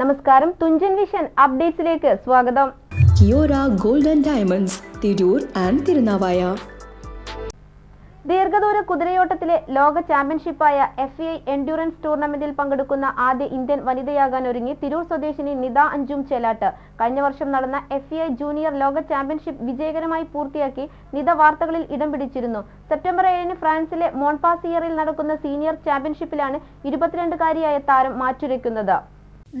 നമസ്കാരം. തുഞ്ചൻ വിഷൻ അപ്ഡേറ്റ്സിലേക്ക് സ്വാഗതം. Kiora golden diamonds Tirur and Thirunavaya. ദീർഘദൂര കുതിരയോട്ടത്തിലെ ലോക ചാമ്പ്യൻഷിപ്പായ എഫ് ഐ എൻഡ്യൂറൻസ് ടൂർണമെന്റിൽ പങ്കെടുക്കുന്ന ആദ്യ ഇന്ത്യൻ വനിതയാകാൻ ഒരുങ്ങി തിരൂർ സ്വദേശിനി നിത അഞ്ചും ചേലാട്ട് കഴിഞ്ഞ വർഷം നടന്ന എഫ് ഐ ജൂനിയർ ലോക ചാമ്പ്യൻഷിപ്പ് വിജയകരമായി പൂർത്തിയാക്കി നിത വാർത്തകളിൽ ഇടം പിടിച്ചിരുന്നു. സെപ്റ്റംബർ ഏഴിന് ഫ്രാൻസിലെ മോൺപാസിയറിൽ നടക്കുന്ന സീനിയർ ചാമ്പ്യൻഷിപ്പിലാണ് ഇരുപത്തിരണ്ടുകാരിയായ താരം മാറ്റുരയ്ക്കുന്നത്.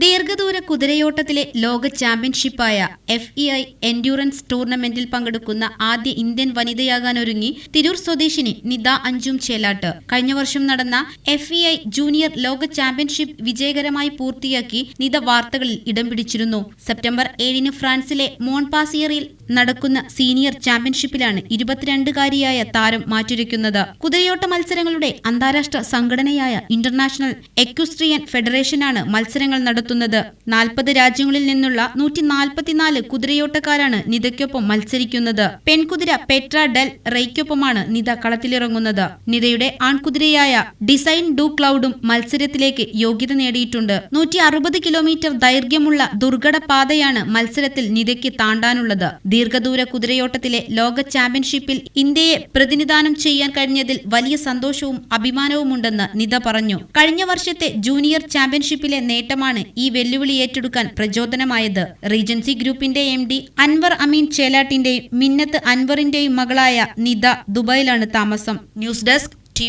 ദീർഘദൂര കുതിരയോട്ടത്തിലെ ലോക ചാമ്പ്യൻഷിപ്പായ എഫ് ഇ ഐ എൻഡ്യൂറൻസ് ടൂർണമെന്റിൽ പങ്കെടുക്കുന്ന ആദ്യ ഇന്ത്യൻ വനിതയാകാനൊരുങ്ങി തിരൂർ സ്വദേശിനി നിത അഞ്ചും ചേലാട്ട്. കഴിഞ്ഞ വർഷം നടന്ന എഫ് ഇ ഐ ജൂനിയർ ലോക ചാമ്പ്യൻഷിപ്പ് വിജയകരമായി പൂർത്തിയാക്കി നിത വാർത്തകളിൽ ഇടം പിടിച്ചിരുന്നു. സെപ്റ്റംബർ ഏഴിന് ഫ്രാൻസിലെ മോൺപാസിയറിൽ നടക്കുന്ന സീനിയർ ചാമ്പ്യൻഷിപ്പിലാണ് ഇരുപത്തിരണ്ടുകാരിയായ താരം മാറ്റുരയ്ക്കുന്നത് കുതിരയോട്ട മത്സരങ്ങളുടെ അന്താരാഷ്ട്ര സംഘടനയായ ഇന്റർനാഷണൽ എക്യുസ്ട്രിയൻ ഫെഡറേഷനാണ് മത്സരങ്ങൾ നടത്തുന്നത്. നാൽപ്പത് രാജ്യങ്ങളിൽ നിന്നുള്ള നൂറ്റി നാൽപ്പത്തിനാല് കുതിരയോട്ടക്കാരാണ് നിതയ്ക്കൊപ്പം മത്സരിക്കുന്നത്. പെൺകുതിര പെട്ര ഡെൽ റെയ്ക്കൊപ്പമാണ് നിത കളത്തിലിറങ്ങുന്നത്. നിതയുടെ ആൺകുതിരയായ ഡിസൈൻ ഡു ക്ലൗഡും മത്സരത്തിലേക്ക് യോഗ്യത നേടിയിട്ടുണ്ട്. നൂറ്റി അറുപത് കിലോമീറ്റർ ദൈർഘ്യമുള്ള ദുർഘട പാതയാണ് മത്സരത്തിൽ നിതയ്ക്ക് താണ്ടാനുള്ളത്. ദീർഘദൂര കുതിരയോട്ടത്തിലെ ലോക ചാമ്പ്യൻഷിപ്പിൽ ഇന്ത്യയെ പ്രതിനിധാനം ചെയ്യാൻ കഴിഞ്ഞതിൽ വലിയ സന്തോഷവും അഭിമാനവുമുണ്ടെന്ന് നിത പറഞ്ഞു. കഴിഞ്ഞ വർഷത്തെ ജൂനിയർ ചാമ്പ്യൻഷിപ്പിലെ നേട്ടമാണ് ഈ വെല്ലുവിളി ഏറ്റെടുക്കാൻ പ്രചോദനമായത്. റീജൻസി ഗ്രൂപ്പിന്റെ എം ഡി അൻവർ അമീൻ ചേലാട്ടിന്റെയും മിന്നത്ത് അൻവറിന്റെയും മകളായ നിത ദുബായിലാണ് താമസം. News desk T